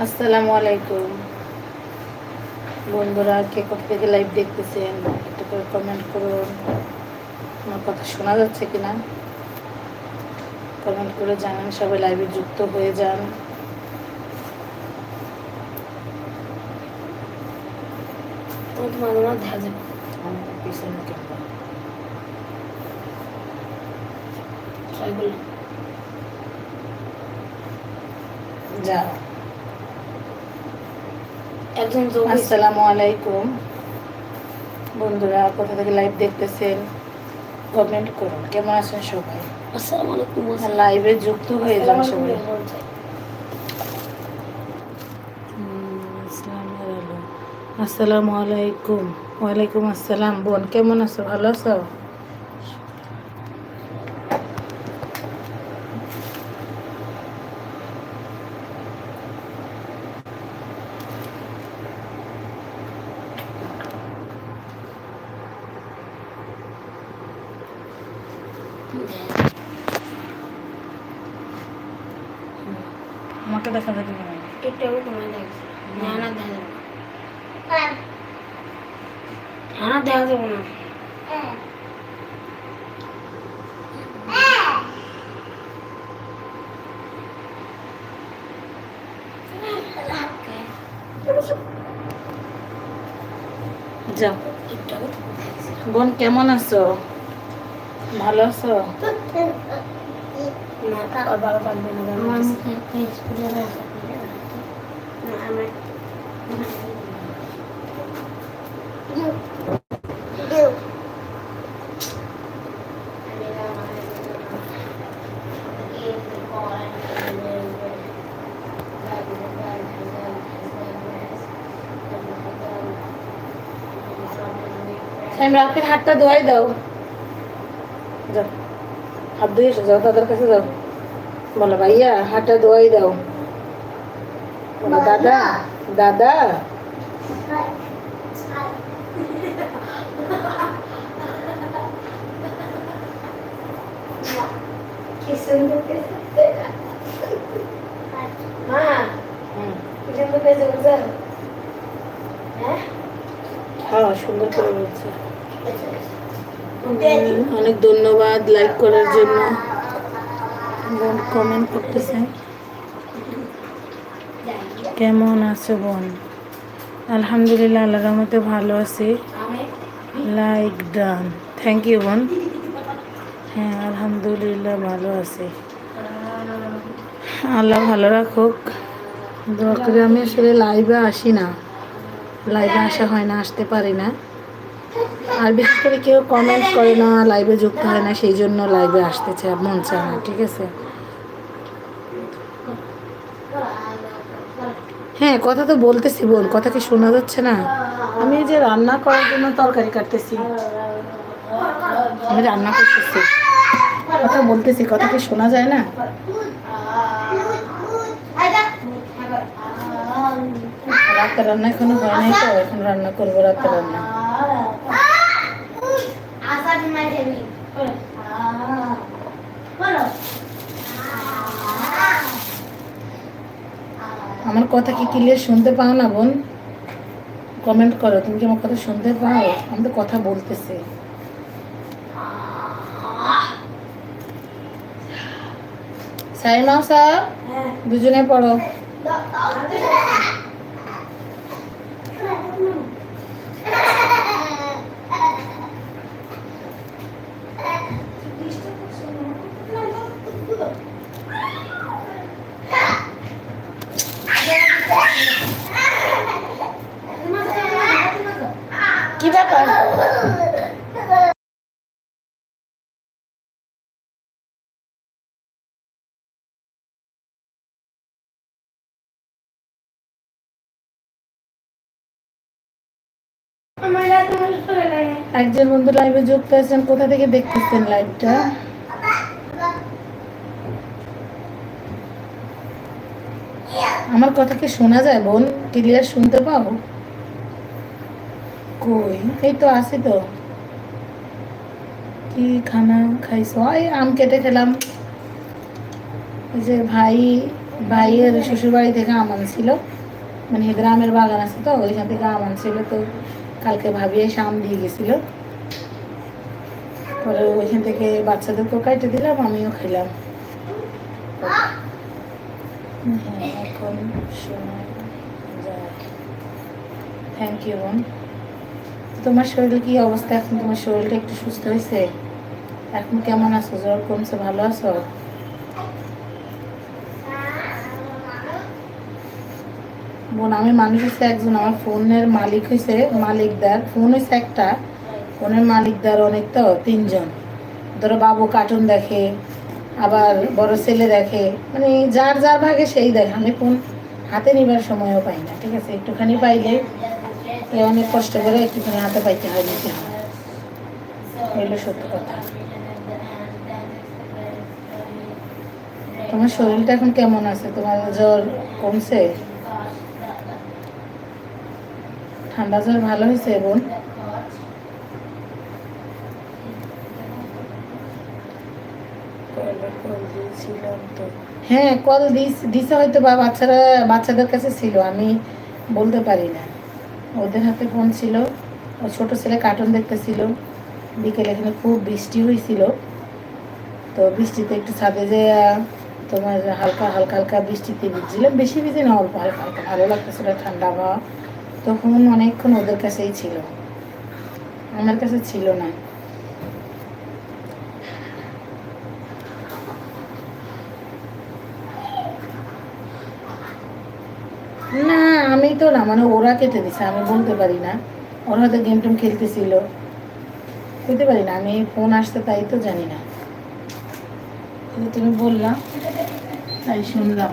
আসসালামু আলাইকুম। বন্ধুরা কে কোথা থেকে লাইভ দেখতেছেন একটু করে কমেন্ট করুন। আমার কথা শোনা যাচ্ছে কিনা? কমেন্ট করে জানান সবাই লাইভে যুক্ত হয়ে যান। তোমার মাঝে মাঝে দেখা যাবে আমার পিছনে ক্যামেরা। ট্রাই করলে যাও একজন আসসালামু আলাইকুম। বন্ধুরা কোথা থেকে লাইভ দেখতেছেন? কমেন্ট করুন। কেমন আছেন সবাই? আসসালামু আলাইকুম। লাইভে যুক্ত হয়ে যান সবাই। আসসালামু আলাইকুম। ওয়ালাইকুম আসসালাম বোন কেমন আছো? ভালো আছো? আমাকে দেখা যাবে না? তোমার দেখছি না দেখা যাবে। না দেখা যাবে না। যাও। বোন কেমন আছো? ভালো আছো? না আর ভালো পারবে না আমার মুখে একটা স্কুলের আছে না আমার সাইম রাখতে হাতটা ধোয়াই দাও যাও হাত ধুয়ে এসো যাও দাদার কাছে যাও। বলো ভাইয়া হাতটা ধোয়াই দাও। বলো দাদা দাদা। হ্যাঁ? হ্যাঁ সুন্দর করে বলছে। অনেক ধন্যবাদ লাইক করার জন্য। বোন কমেন্ট কেমন আছো বোন? আলহামদুলিল্লাহ, আল্লাহর রহমতে ভালো আছি। লাইক ডান থ্যাংক ইউ বোন। হ্যাঁ আলহামদুলিল্লাহ ভালো আছি। আল্লাহ ভালো রাখুক। দোয়া করে, আমি আসলে লাইভে আসি না। লাইভে আসা হয় না, আসতে পারি না। আর বিশেষ করে কেউ কমেন্ট করে না লাইভে যুক্ত হয় না, সেই জন্য লাইভে আসতে চায়, মন চায় না, ঠিক আছে? হ্যাঁ কথা তো বলতেছি বোন, কথা কি শোনা যাচ্ছে না? আমি যে রান্না করার জন্য তরকারি কাটতেছি। আমি রান্না করতেছি। কথা বলতেছি, কথা কি শোনা যায় না? রাতে রান্না এখনও হয় নাই তো, এখন রান্না করব রাতে রান্না। আমার কথা কি ক্লিয়ার শুনতে পাও না বোন? কমেন্ট করো তুমি কি আমার কথা শুনতে পাও? আমি তো কথা বলতেছি। সাইমা স্যার দুজনে পড়ো। একজন বন্ধু লাইভে যুক্ত আছেন, কোথা থেকে দেখতেছেন লাইভটা আমার কথা কি শোনা যায়, বোন? ক্লিয়ার শুনতে পাও? কই? এই তো আছি তো। কি খানা খাইছো? এই আম কেটে খেলাম। যে ভাই, ভাইয়ের শ্বশুর বাড়ি থেকে আম আনছিল। মানে গ্রামের বাগান আছে তো, ওইখান থেকে আম আনছিল তো। কালকে ভাবিয়ে আম দিয়ে গেছিল। পরে ওইখান থেকে বাচ্চাদেরকেও কাটে দিলাম, আমিও খেলাম হ্যাঁ এখন থ্যাংক ইউ বোন। তোমার শরীরে কি অবস্থা? এখন তোমার শরীরটা একটু সুস্থ হয়েছে? এখন কেমন আছো? জ্বর কমছে? ভালো আছো? বোন, আমি মানুষ হচ্ছে একজন, আমার ফোনের মালিক হয়েছে মালিকদার। ফোন হয়েছে একটা, ফোনের মালিকদার অনেক তো, তিনজন। ধরো বাবু কার্টুন দেখে, আবার বড় ছেলে দেখে মানে যার যার ভাগে সেই দেখে। আমি ফোন হাতে নিবার সময়ও পাই না, ঠিক আছে? একটুখানি পাইলে অনেক কষ্ট করে একটুখানি হাতে পাইতে হয় নিতে হয় এগুলো সত্য কথা। তোমার শরীরটা এখন কেমন আছে? তোমার জ্বর কমছে? ঠান্ডা জ্বর ভালো হয়েছে বোন হ্যাঁ কল দিছে হয়তো বা বাচ্চারা বাচ্চাদের কাছে ছিল আমি বলতে পারি না। ওদের হাতে ফোন ছিল ও ছোট ছেলে কার্টুন দেখতেছিল। বিকেলে এখানে খুব বৃষ্টি হয়েছিল। তো বৃষ্টিতে একটু ছাদে যে তোমার হালকা হালকা হালকা বৃষ্টিতে ভিজছিলাম। বেশি ভিজে না অল্প হালকা হালকা। ভালো লাগতেছিল ঠান্ডা হাওয়া। তখন অনেকক্ষণ ওদের কাছেই ছিল। আমার কাছে ছিল না। না, আমি তো না মানে ওরা কেটে দিছে, আমি বলতে পারি না। ওরা হয়তো গেম টেম খেলতেছিল। বুঝতে পারি না, আমি ফোন আসতে তাই তো জানি না। তুমি বললাম তাই শুনলাম।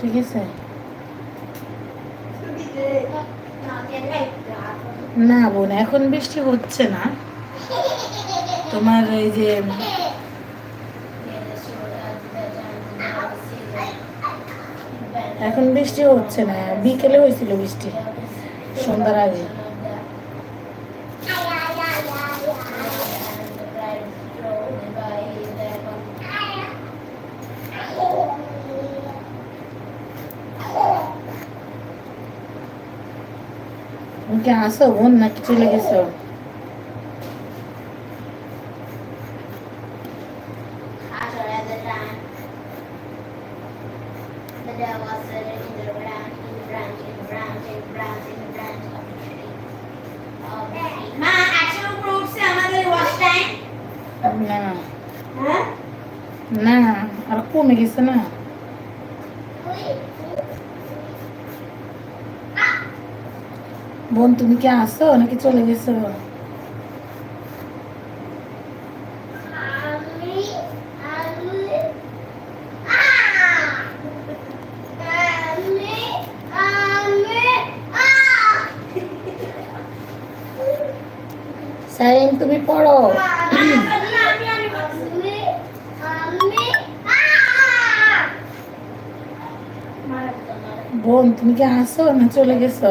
ঠিক আছে না বোন, এখন বৃষ্টি হচ্ছে না। তোমার এই যে এখন বৃষ্টি হচ্ছে না, বিকেলে হয়েছিল বৃষ্টি, সন্ধ্যার আগে। তুমি কি আসো বোন নাকি চলে গেছো The dog বোন তুমি কি আসো নাকি চলে গেছো? সাইন তুমি পড়ো। বোন তুমি কি আসো না চলে গেছো?